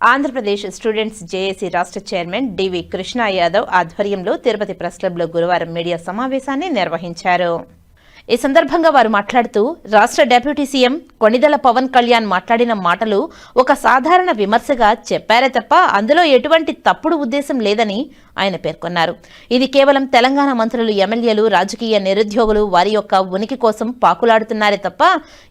Andhra Pradesh students JAC రాష్ట్ర chairman DV Krishna Yadav ఆధ్వర్యంలో Tirupati press క్లబ్లో గురువారం మీడియా సమావేశాన్ని నిర్వహించారు. ఈ సందర్భంగా వారు మాట్లాడుతూ రాష్ట్ర డిప్యూటీ సీఎం కొణిదెల పవన్ కళ్యాణ్ మాట్లాడిన మాటలు ఒక సాధారణ విమర్శగా చెప్పారే తప్ప అందులో ఎటువంటి తప్పుడు ఉద్దేశం లేదని ఆయన పేర్కొన్నారు. ఇది కేవలం తెలంగాణ మంత్రులు ఎమ్మెల్యేలు రాజకీయ నిరుద్యోగులు వారి యొక్క ఉనికి కోసం పాకులాడుతున్నారే తప్ప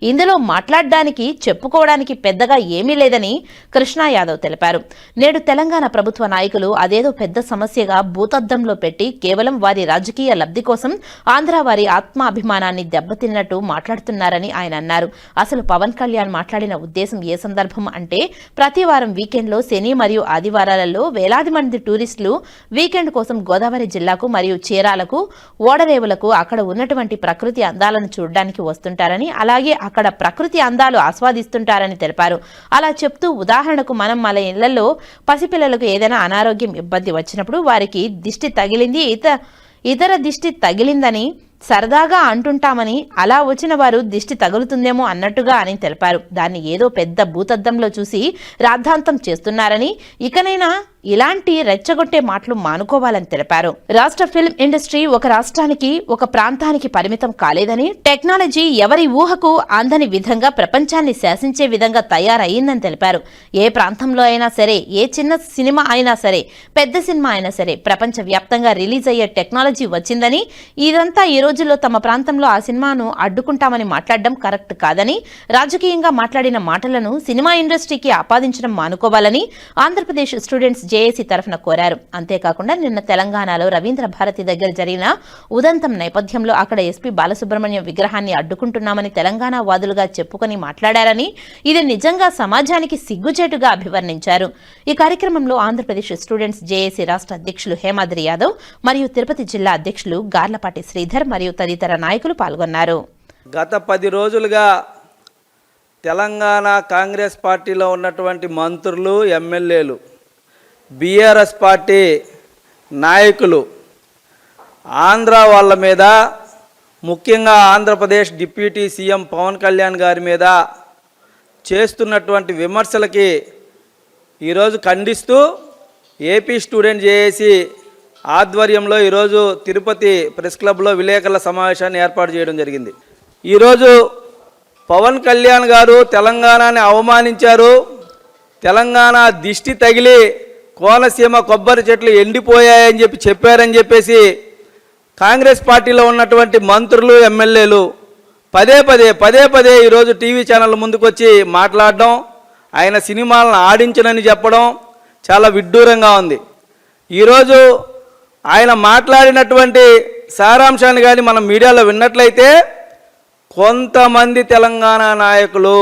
ఇందులో మాట్లాడడానికి చెప్పుకోవడానికి పెద్దగా ఏమీ లేదని కృష్ణా యాదవ్ తెలిపారు. నేడు తెలంగాణ ప్రభుత్వ నాయకులు అదేదో పెద్ద సమస్యగా భూతద్దంలో పెట్టి కేవలం వారి రాజకీయ లబ్ధి కోసం ఆంధ్ర వారి ఆత్మాభిమానాన్ని దెబ్బతిన్నట్టు మాట్లాడుతున్నారని ఆయన అన్నారు. అసలు పవన్ కళ్యాణ్ మాట్లాడిన ఉద్దేశం ఏ సందర్భం అంటే ప్రతి వారం వీకెండ్లో శని మరియు ఆదివారాలలో వేలాది మంది టూరిస్టులు వీకెండ్ కోసం గోదావరి జిల్లాకు మరియు చీరాలకు ఓడరేవులకు అక్కడ ఉన్నటువంటి ప్రకృతి అందాలను చూడడానికి వస్తుంటారని అలాగే అక్కడ ప్రకృతి అందాలు ఆస్వాదిస్తుంటారని తెలిపారు. అలా చెప్తూ ఉదాహరణకు మనం మన ఇళ్ళలో పసిపిల్లలకు ఏదైనా అనారోగ్యం ఇబ్బంది వచ్చినప్పుడు వారికి దిష్టి తగిలింది ఇత ఇతర దిష్టి తగిలిందని సరదాగా అంటుంటామని అలా వచ్చిన వారు దిష్టి తగులుతుందేమో అన్నట్టుగా అని తెలిపారు. దాన్ని ఏదో పెద్ద భూతద్దంలో చూసి రాద్ధాంతం చేస్తున్నారని ఇకనైనా ఇలాంటి రెచ్చగొట్టే మాటలు మానుకోవాలని తెలిపారు. రాష్ట్ర ఫిల్మ్ ఇండస్ట్రీ ఒక రాష్ట్రానికి ఒక ప్రాంతానికి పరిమితం కాలేదని టెక్నాలజీ ఎవరి ఊహకు అందని విధంగా ప్రపంచాన్ని శాసించే విధంగా తయారయ్యిందని తెలిపారు. ఏ ప్రాంతంలో అయినా సరే ఏ చిన్న సినిమా అయినా సరే పెద్ద సినిమా అయినా సరే ప్రపంచవ్యాప్తంగా రిలీజ్ అయ్యే టెక్నాలజీ వచ్చిందని ఇదంతా ఈ రోజుల్లో తమ ప్రాంతంలో ఆ సినిమాను అడ్డుకుంటామని మాట్లాడడం కరెక్ట్ కాదని రాజకీయంగా మాట్లాడిన మాటలను సినిమా ఇండస్ట్రీకి ఆపాదించడం మానుకోవాలని ఆంధ్రప్రదేశ్ స్టూడెంట్స్ జేఏసీ తరఫున కోరారు. అంతేకాకుండా నిన్న తెలంగాణలో రవీంద్ర భారతి దగ్గర జరిగిన ఉదంతం నేపథ్యంలో అక్కడ ఎస్పీ బాలసుబ్రహ్మణ్యం విగ్రహాన్ని అడ్డుకుంటున్నామని తెలంగాణ వాదులుగా చెప్పుకొని మాట్లాడారని ఇది నిజంగా సమాజానికి సిగ్గుచేటుగా అభివర్ణించారు. ఈ కార్యక్రమంలో ఆంధ్రప్రదేశ్ స్టూడెంట్స్ జేఏసీ రాష్ట్ర అధ్యక్షులు హేమాద్రి యాదవ్ మరియు తిరుపతి జిల్లా అధ్యక్షులు గార్లపాటి శ్రీధర్ మరియు తదితర నాయకులు పాల్గొన్నారు. గత పది రోజులుగా తెలంగాణ కాంగ్రెస్ పార్టీలో ఉన్నటువంటి మంత్రులు ఎమ్మెల్యేలు బీఆర్ఎస్ పార్టీ నాయకులు ఆంధ్ర వాళ్ళ మీద ముఖ్యంగా ఆంధ్రప్రదేశ్ డిప్యూటీ సీఎం పవన్ కళ్యాణ్ గారి మీద చేస్తున్నటువంటి విమర్శలకి ఈరోజు ఖండిస్తూ ఏపీ స్టూడెంట్ జేఏసీ ఆధ్వర్యంలో ఈరోజు తిరుపతి ప్రెస్ క్లబ్లో విలేకరుల సమావేశాన్ని ఏర్పాటు చేయడం జరిగింది. ఈరోజు పవన్ కళ్యాణ్ గారు తెలంగాణని అవమానించారు. తెలంగాణ దిష్టి తగిలి కోనసీమ కొబ్బరి చెట్లు ఎండిపోయాయని చెప్పి చెప్పారని చెప్పేసి కాంగ్రెస్ పార్టీలో ఉన్నటువంటి మంత్రులు ఎమ్మెల్యేలు పదే పదే పదే పదే ఈరోజు టీవీ ఛానల్ ముందుకొచ్చి మాట్లాడడం ఆయన సినిమాలను ఆడించనని చెప్పడం చాలా విడ్డూరంగా ఉంది. ఈరోజు ఆయన మాట్లాడినటువంటి సారాంశాన్ని కానీ మనం మీడియాలో విన్నట్లయితే కొంతమంది తెలంగాణ నాయకులు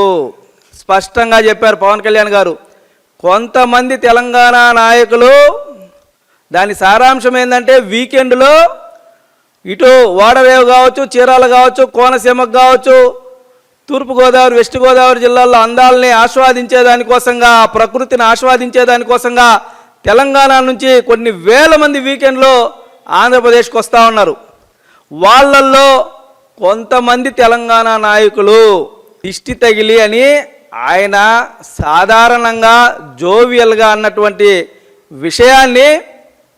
స్పష్టంగా చెప్పారు పవన్ కళ్యాణ్ గారు. కొంతమంది తెలంగాణ నాయకులు దాని సారాంశం ఏంటంటే వీకెండ్లో ఇటు ఓడవేవ్ కావచ్చు చీరాల కావచ్చు కోనసీమకు కావచ్చు తూర్పుగోదావరి వెస్ట్ గోదావరి జిల్లాల్లో అందాలని ఆస్వాదించేదానికోసంగా ప్రకృతిని ఆస్వాదించేదానికోసంగా తెలంగాణ నుంచి కొన్ని వేల మంది వీకెండ్లో ఆంధ్రప్రదేశ్కి వస్తూ ఉన్నారు. వాళ్ళల్లో కొంతమంది తెలంగాణ నాయకులు దిష్టి తగిలి అని ఆయన సాధారణంగా జోవియల్గా అన్నటువంటి విషయాన్ని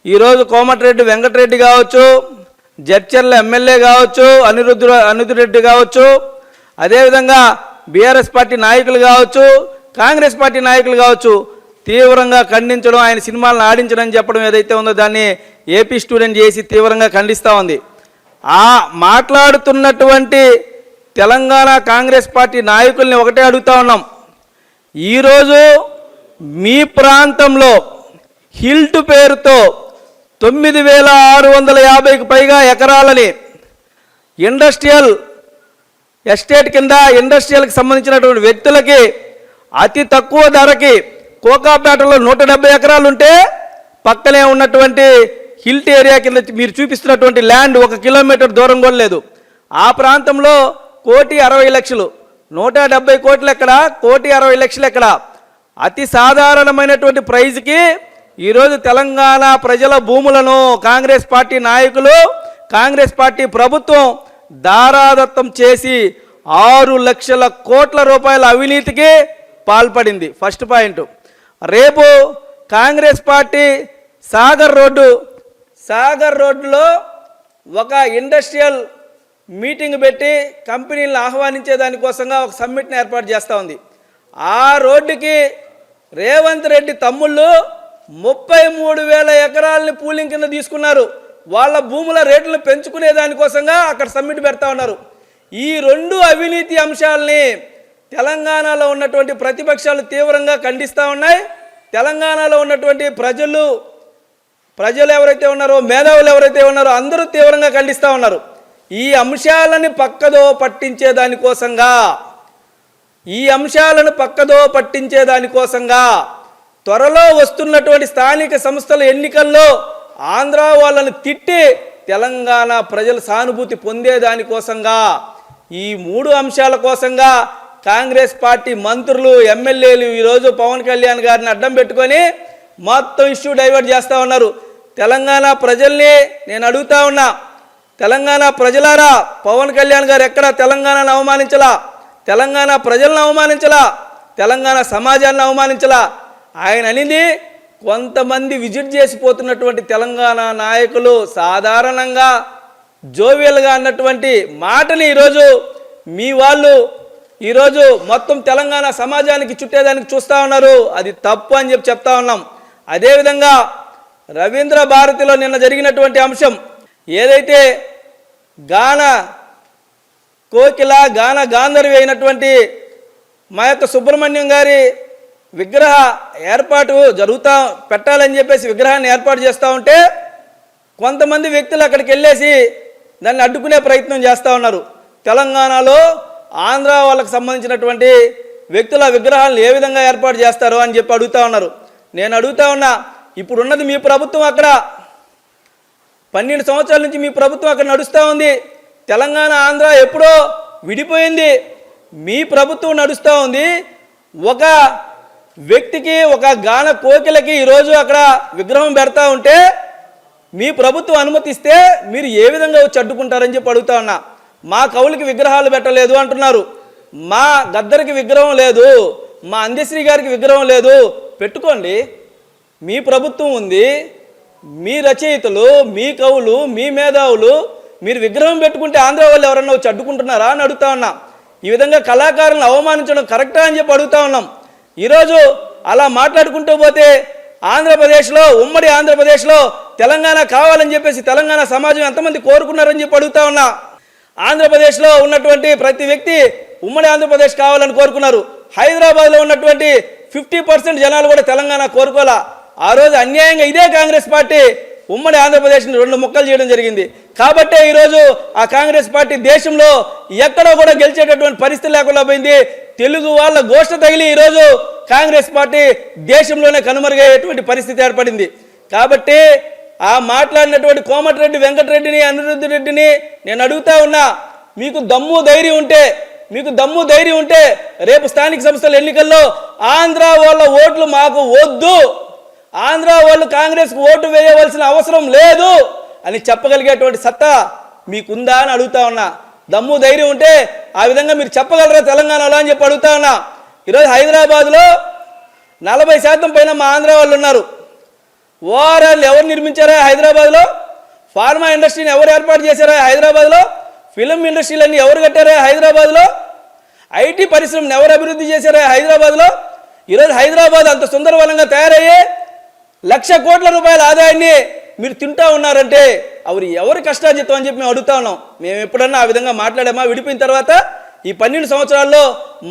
ఈరోజు కోమటిరెడ్డి వెంకటరెడ్డి కావచ్చు జడ్చర్ల ఎమ్మెల్యే కావచ్చు అనిరుద్ధ అనిరుద్ధురెడ్డి కావచ్చు అదేవిధంగా బీఆర్ఎస్ పార్టీ నాయకులు కావచ్చు కాంగ్రెస్ పార్టీ నాయకులు కావచ్చు తీవ్రంగా ఖండించడం ఆయన సినిమాలను ఆడించడం చెప్పడం ఏదైతే ఉందో దాన్ని ఏపీ స్టూడెంట్ చేసి తీవ్రంగా ఖండిస్తూ ఉంది. ఆ మాట్లాడుతున్నటువంటి తెలంగాణ కాంగ్రెస్ పార్టీ నాయకుల్ని ఒకటే అడుగుతా ఉన్నాం. ఈరోజు మీ ప్రాంతంలో హిల్ట్ పేరుతో తొమ్మిది వేల ఆరు వందల యాభైకి పైగా ఎకరాలని ఇండస్ట్రియల్ ఎస్టేట్ కింద ఇండస్ట్రియల్కి సంబంధించినటువంటి వ్యక్తులకి అతి తక్కువ ధరకి కోకాపేటలో నూట డెబ్బై ఎకరాలు ఉంటే పక్కనే ఉన్నటువంటి హిల్ట్ ఏరియా కింద మీరు చూపిస్తున్నటువంటి ల్యాండ్ ఒక కిలోమీటర్ దూరం కూడా లేదు. ఆ ప్రాంతంలో కోటి అరవై లక్షలు. నూట డెబ్బై కోట్లు ఎక్కడ? కోటి అరవై లక్షలు ఎక్కడ? అతి సాధారణమైనటువంటి ప్రైజ్కి ఈరోజు తెలంగాణ ప్రజల భూములను కాంగ్రెస్ పార్టీ నాయకులు కాంగ్రెస్ పార్టీ ప్రభుత్వం దారాదత్తం చేసి ఆరు లక్షల కోట్ల రూపాయల అవినీతికి పాల్పడింది. First point. రేపు కాంగ్రెస్ పార్టీ సాగర్ రోడ్డు సాగర్ రోడ్డులో ఒక ఇండస్ట్రియల్ మీటింగ్ పెట్టి కంపెనీలను ఆహ్వానించే దానికోసంగా ఒక సమ్మిట్ని ఏర్పాటు చేస్తూ ఉంది. ఆ రోడ్డుకి రేవంత్ రెడ్డి తమ్ముళ్ళు ముప్పై మూడు వేల ఎకరాలని పూలింగ్ కింద తీసుకున్నారు. వాళ్ళ భూముల రేట్లను పెంచుకునే దానికోసంగా అక్కడ సమ్మిట్ పెడతా ఉన్నారు. ఈ రెండు అవినీతి అంశాలని తెలంగాణలో ఉన్నటువంటి ప్రతిపక్షాలు తీవ్రంగా ఖండిస్తూ ఉన్నాయి. తెలంగాణలో ఉన్నటువంటి ప్రజలు ప్రజలు ఎవరైతే ఉన్నారో మేధావులు ఎవరైతే ఉన్నారో అందరూ తీవ్రంగా ఖండిస్తూ ఉన్నారు. ఈ అంశాలని పక్కదో పట్టించే దానికోసంగా ఈ అంశాలను పక్కదో పట్టించే దానికోసంగా త్వరలో వస్తున్నటువంటి స్థానిక సంస్థల ఎన్నికల్లో ఆంధ్ర వాళ్ళని తిట్టి తెలంగాణ ప్రజలు సానుభూతి పొందేదానికోసంగా ఈ మూడు అంశాల కోసంగా కాంగ్రెస్ పార్టీ మంత్రులు ఎమ్మెల్యేలు ఈరోజు పవన్ కళ్యాణ్ గారిని అడ్డం పెట్టుకొని మొత్తం ఇష్యూ డైవర్ట్ చేస్తూ ఉన్నారు. తెలంగాణ ప్రజల్ని నేను అడుగుతా ఉన్నా తెలంగాణ ప్రజలారా పవన్ కళ్యాణ్ గారు ఎక్కడ తెలంగాణను అవమానించలా? తెలంగాణ ప్రజలను అవమానించలా? తెలంగాణ సమాజాన్ని అవమానించలా? ఆయన అనింది కొంతమంది విజిట్ చేసిపోతున్నటువంటి తెలంగాణ నాయకులు సాధారణంగా జోవియల్గా అన్నటువంటి మాటని ఈరోజు మీ వాళ్ళు ఈరోజు మొత్తం తెలంగాణ సమాజానికి చుట్టేదానికి చూస్తూ ఉన్నారు. అది తప్పు అని చెప్పి చెప్తా ఉన్నాం. అదేవిధంగా రవీంద్ర భారతిలో నిన్న జరిగినటువంటి అంశం ఏదైతే గాన కోకిల గాన గాంధర్వి అయినటువంటి మా యొక్క సుబ్రహ్మణ్యం గారి విగ్రహ ఏర్పాటు జరుగుతా పెట్టాలని చెప్పేసి విగ్రహాన్ని ఏర్పాటు చేస్తూ ఉంటే కొంతమంది వ్యక్తులు అక్కడికి వెళ్ళేసి దాన్ని అడ్డుకునే ప్రయత్నం చేస్తూ ఉన్నారు. తెలంగాణలో ఆంధ్ర వాళ్ళకి సంబంధించినటువంటి వ్యక్తుల విగ్రహాలను ఏ విధంగా ఏర్పాటు చేస్తారు అని చెప్పి అడుగుతా ఉన్నారు. నేను అడుగుతా ఉన్నా ఇప్పుడున్నది మీ ప్రభుత్వం అక్కడ పన్నెండు సంవత్సరాల నుంచి మీ ప్రభుత్వం అక్కడ నడుస్తూ ఉంది. తెలంగాణ ఆంధ్ర ఎప్పుడో విడిపోయింది. మీ ప్రభుత్వం నడుస్తూ ఉంది. ఒక వ్యక్తికి ఒక గాన కోకిలకి ఈరోజు అక్కడ విగ్రహం పెడతా ఉంటే మీ ప్రభుత్వం అనుమతిస్తే మీరు ఏ విధంగా వచ్చి అడ్డుకుంటారని చెప్పి అడుగుతా ఉన్నా. మా కవులకి విగ్రహాలు పెట్టలేదు అంటున్నారు. మా గద్దరికి విగ్రహం లేదు. మా అందశ్రీ గారికి విగ్రహం లేదు. పెట్టుకోండి. మీ ప్రభుత్వం ఉంది. మీ రచయితలు మీ కవులు మీ మేధావులు మీరు విగ్రహం పెట్టుకుంటే ఆంధ్ర వాళ్ళు ఎవరన్నా వచ్చి అడ్డుకుంటున్నారా అని అడుగుతా ఉన్నా. ఈ విధంగా కళాకారులను అవమానించడం కరెక్టా అని చెప్పి అడుగుతా ఉన్నాం. ఈరోజు అలా మాట్లాడుకుంటూ పోతే ఆంధ్రప్రదేశ్లో ఉమ్మడి ఆంధ్రప్రదేశ్లో తెలంగాణ కావాలని చెప్పేసి తెలంగాణ సమాజం ఎంతమంది కోరుకున్నారని చెప్పి అడుగుతా ఉన్నా. ఆంధ్రప్రదేశ్లో ఉన్నటువంటి ప్రతి వ్యక్తి ఉమ్మడి ఆంధ్రప్రదేశ్ కావాలని కోరుకున్నారు. హైదరాబాద్లో ఉన్నటువంటి ఫిఫ్టీ పర్సెంట్ జనాలు కూడా తెలంగాణ కోరుకోవాలా? ఆ రోజు అన్యాయంగా ఇదే కాంగ్రెస్ పార్టీ ఉమ్మడి ఆంధ్రప్రదేశ్ని రెండు ముక్కలు చేయడం జరిగింది. కాబట్టే ఈరోజు ఆ కాంగ్రెస్ పార్టీ దేశంలో ఎక్కడో కూడా గెలిచేటటువంటి పరిస్థితి లేకుండా పోయింది. తెలుగు వాళ్ళ గోష్ఠ తగిలి ఈరోజు కాంగ్రెస్ పార్టీ దేశంలోనే కనుమరుగయ్యేటువంటి పరిస్థితి ఏర్పడింది. కాబట్టి ఆ మాట్లాడినటువంటి కోమటిరెడ్డి వెంకటరెడ్డిని అనిరుద్ధ రెడ్డిని నేను అడుగుతా ఉన్నా మీకు దమ్ము ధైర్యం ఉంటే మీకు దమ్ము ధైర్యం ఉంటే రేపు స్థానిక సంస్థల ఎన్నికల్లో ఆంధ్ర వాళ్ళ ఓట్లు మాకు వద్దు. ఆంధ్ర వాళ్ళు కాంగ్రెస్కు ఓటు వేయవలసిన అవసరం లేదు అని చెప్పగలిగేటువంటి సత్తా మీకుందా అని అడుగుతా ఉన్నా. దమ్ము ధైర్యం ఉంటే ఆ విధంగా మీరు చెప్పగలరా తెలంగాణలో అని చెప్పి అడుగుతా ఉన్నా. ఈరోజు హైదరాబాద్లో నలభై శాతం పైన మా ఆంధ్ర వాళ్ళు ఉన్నారు. ఓఆర్ఎల్ ఎవరు నిర్మించారా హైదరాబాద్లో? ఫార్మా ఇండస్ట్రీని ఎవరు ఏర్పాటు చేశారా హైదరాబాద్లో? ఫిలిం ఇండస్ట్రీలన్నీ ఎవరు కట్టారా హైదరాబాద్లో? ఐటీ పరిశ్రమను ఎవరు అభివృద్ధి చేశారా హైదరాబాద్లో? ఈరోజు హైదరాబాద్ అంత సుందరవనంగా తయారయ్యే లక్ష కోట్ల రూపాయల ఆదాయాన్ని మీరు తింటా ఉన్నారంటే అవి ఎవరి కష్టార్జితం అని చెప్పి మేము అడుగుతా ఉన్నాం. మేము ఎప్పుడన్నా ఆ విధంగా మాట్లాడామా? విడిపోయిన తర్వాత ఈ పన్నెండు సంవత్సరాల్లో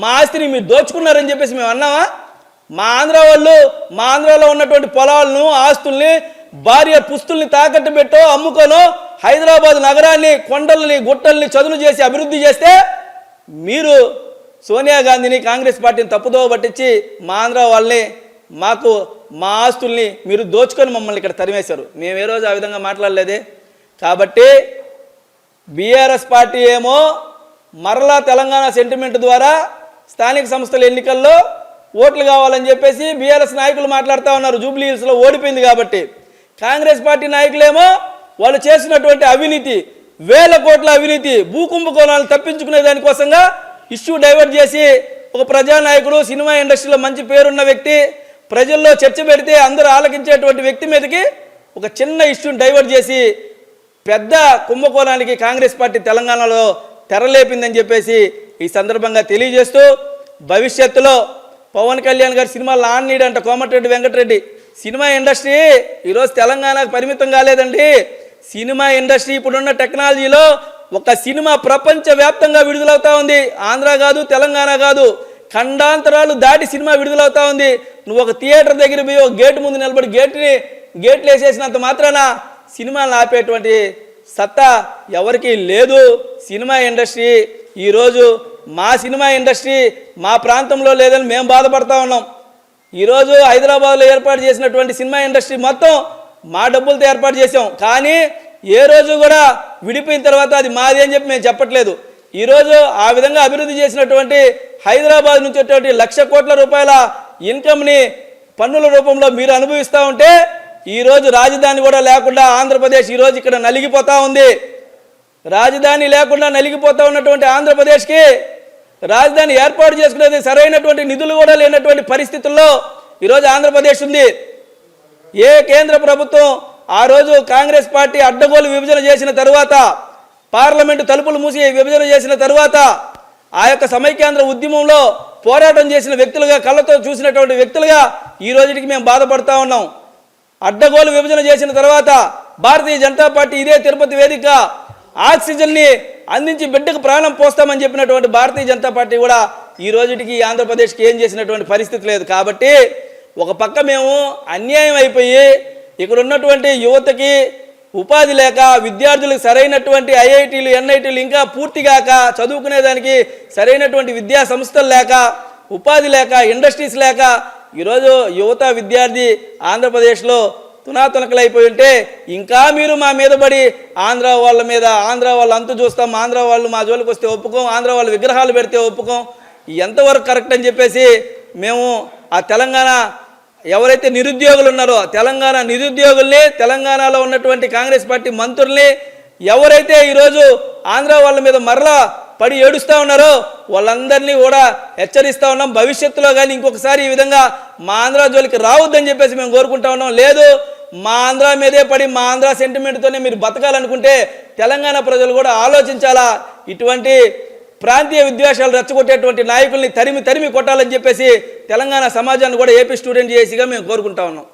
మా ఆస్తిని మీరు దోచుకున్నారని చెప్పేసి మేము అన్నామా? మా ఆంధ్ర వాళ్ళు మా ఆంధ్రాలో ఉన్నటువంటి పొలాలను ఆస్తుల్ని భార్య పుస్తుల్ని తాకట్టు పెట్టో అమ్ముకోనో హైదరాబాద్ నగరాన్ని కొండల్ని గుట్టల్ని చదును చేసి అభివృద్ధి చేస్తే మీరు సోనియా గాంధీని కాంగ్రెస్ పార్టీని తప్పుదోవ పట్టించి మా ఆంధ్ర వాళ్ళని మాకు మా ఆస్తుల్ని మీరు దోచుకొని మమ్మల్ని ఇక్కడ తరిమేశారు. మేము ఏ రోజు ఆ విధంగా మాట్లాడలేదే. కాబట్టి బీఆర్ఎస్ పార్టీ ఏమో మరలా తెలంగాణ సెంటిమెంట్ ద్వారా స్థానిక సంస్థల ఎన్నికల్లో ఓట్లు కావాలని చెప్పేసి బీఆర్ఎస్ నాయకులు మాట్లాడుతూ ఉన్నారు. జూబ్లీ హిల్స్లో ఓడిపోయింది కాబట్టి. కాంగ్రెస్ పార్టీ నాయకులేమో వాళ్ళు చేసినటువంటి అవినీతి వేల కోట్ల అవినీతి భూకుంభకోణాలు తప్పించుకునే దానికోసంగా ఇష్యూ డైవర్ట్ చేసి ఒక ప్రజానాయకుడు సినిమా ఇండస్ట్రీలో మంచి పేరున్న వ్యక్తి ప్రజల్లో చర్చ పెడితే అందరూ ఆలకించేటువంటి వ్యక్తి మీదకి ఒక చిన్న ఇష్యూని డైవర్ట్ చేసి పెద్ద కుంభకోణానికి కాంగ్రెస్ పార్టీ తెలంగాణలో తెరలేపిందని చెప్పేసి ఈ సందర్భంగా తెలియజేస్తూ భవిష్యత్తులో పవన్ కళ్యాణ్ గారి సినిమాలు ఆన్నీడంట కోమటిరెడ్డి వెంకటరెడ్డి. సినిమా ఇండస్ట్రీ ఈరోజు తెలంగాణకు పరిమితం కాలేదండి. సినిమా ఇండస్ట్రీ ఇప్పుడున్న టెక్నాలజీలో ఒక సినిమా ప్రపంచవ్యాప్తంగా విడుదలవుతా ఉంది. ఆంధ్ర కాదు తెలంగాణ కాదు. ఖండాంతరాలు దాటి సినిమా విడుదలవుతా ఉంది. నువ్వు ఒక థియేటర్ దగ్గర పోయి ఒక గేట్ ముందు నిలబడి గేట్ని గేట్లు వేసేసినంత మాత్రాన సినిమాలు ఆపేటువంటి సత్తా ఎవరికీ లేదు. సినిమా ఇండస్ట్రీ ఈరోజు మా సినిమా ఇండస్ట్రీ మా ప్రాంతంలో లేదని మేము బాధపడతా ఉన్నాం. ఈరోజు హైదరాబాద్లో ఏర్పాటు చేసినటువంటి సినిమా ఇండస్ట్రీ మొత్తం మా డబ్బులతో ఏర్పాటు చేసాం కానీ ఏ రోజు కూడా విడిపోయిన తర్వాత అది మాది అని చెప్పి మేము చెప్పట్లేదు. ఈరోజు ఆ విధంగా అభివృద్ధి చేసినటువంటి హైదరాబాద్ నుంచి వచ్చేటువంటి లక్ష కోట్ల రూపాయల ఇన్కమ్ని పన్నుల రూపంలో మీరు అనుభవిస్తూ ఉంటే ఈరోజు రాజధాని కూడా లేకుండా ఆంధ్రప్రదేశ్ ఈరోజు ఇక్కడ నలిగిపోతూ ఉంది. రాజధాని లేకుండా నలిగిపోతూ ఉన్నటువంటి ఆంధ్రప్రదేశ్కి రాజధాని ఏర్పాటు చేసుకునేది సరైనటువంటి నిధులు కూడా లేనటువంటి పరిస్థితుల్లో ఈరోజు ఆంధ్రప్రదేశ్ ఉంది. ఏ కేంద్ర ప్రభుత్వం ఆ రోజు కాంగ్రెస్ పార్టీ అడ్డగోలు విభజన చేసిన తరువాత పార్లమెంటు తలుపులు మూసి విభజన చేసిన తరువాత ఆ యొక్క సమైక్యాంధ్ర ఉద్యమంలో పోరాటం చేసిన వ్యక్తులుగా కళ్ళతో చూసినటువంటి వ్యక్తులుగా ఈ రోజుకి మేము బాధపడతా ఉన్నాం. అడ్డగోలు విభజన చేసిన తర్వాత భారతీయ జనతా పార్టీ ఇదే తిరుపతి వేదిక ఆక్సిజన్ని అందించి బిడ్డకు ప్రాణం పోస్తామని చెప్పినటువంటి భారతీయ జనతా పార్టీ కూడా ఈ రోజుకి ఆంధ్రప్రదేశ్కి ఏం చేసినటువంటి పరిస్థితి లేదు. కాబట్టి ఒక పక్క మేము అన్యాయం అయిపోయి ఇక్కడ ఉన్నటువంటి యువతకి ఉపాధి లేక విద్యార్థులకు సరైనటువంటి ఐఐటీలు ఎన్ఐటీలు ఇంకా పూర్తిగాక చదువుకునేదానికి సరైనటువంటి విద్యా సంస్థలు లేక ఉపాధి లేక ఇండస్ట్రీస్ లేక ఈరోజు యువత విద్యార్థి ఆంధ్రప్రదేశ్లో తునాతునకలైపోయి ఉంటే ఇంకా మీరు మా మీద పడి ఆంధ్ర వాళ్ళ మీద ఆంధ్ర వాళ్ళు అంతు చూస్తాం ఆంధ్ర వాళ్ళు మా జోలికి వస్తే ఒప్పుకోం ఆంధ్ర వాళ్ళు విగ్రహాలు పెడితే ఒప్పుకోం. ఎంతవరకు కరెక్ట్ అని చెప్పేసి మేము ఆ తెలంగాణ ఎవరైతే నిరుద్యోగులు ఉన్నారో తెలంగాణ నిరుద్యోగుల్ని తెలంగాణలో ఉన్నటువంటి కాంగ్రెస్ పార్టీ మంత్రుల్ని ఎవరైతే ఈరోజు ఆంధ్ర వాళ్ళ మీద మరలా పడి ఏడుస్తూ ఉన్నారో వాళ్ళందరినీ కూడా హెచ్చరిస్తూ ఉన్నాం. భవిష్యత్తులో కానీ ఇంకొకసారి ఈ విధంగా మా ఆంధ్ర జోలికి రావద్దని చెప్పేసి మేము కోరుకుంటా ఉన్నాం. లేదు మా ఆంధ్ర మీదే పడి మా ఆంధ్ర సెంటిమెంట్తోనే మీరు బతకాలనుకుంటే తెలంగాణ ప్రజలు కూడా ఆలోచించాలా? ఇటువంటి ప్రాంతీయ విద్వేషాలు రెచ్చగొట్టేటువంటి నాయకుల్ని తరిమి తరిమి కొట్టాలని చెప్పేసి తెలంగాణ సమాజాన్ని కూడా ఏపీ స్టూడెంట్ చేసిగా మేము కోరుకుంటా ఉన్నాం.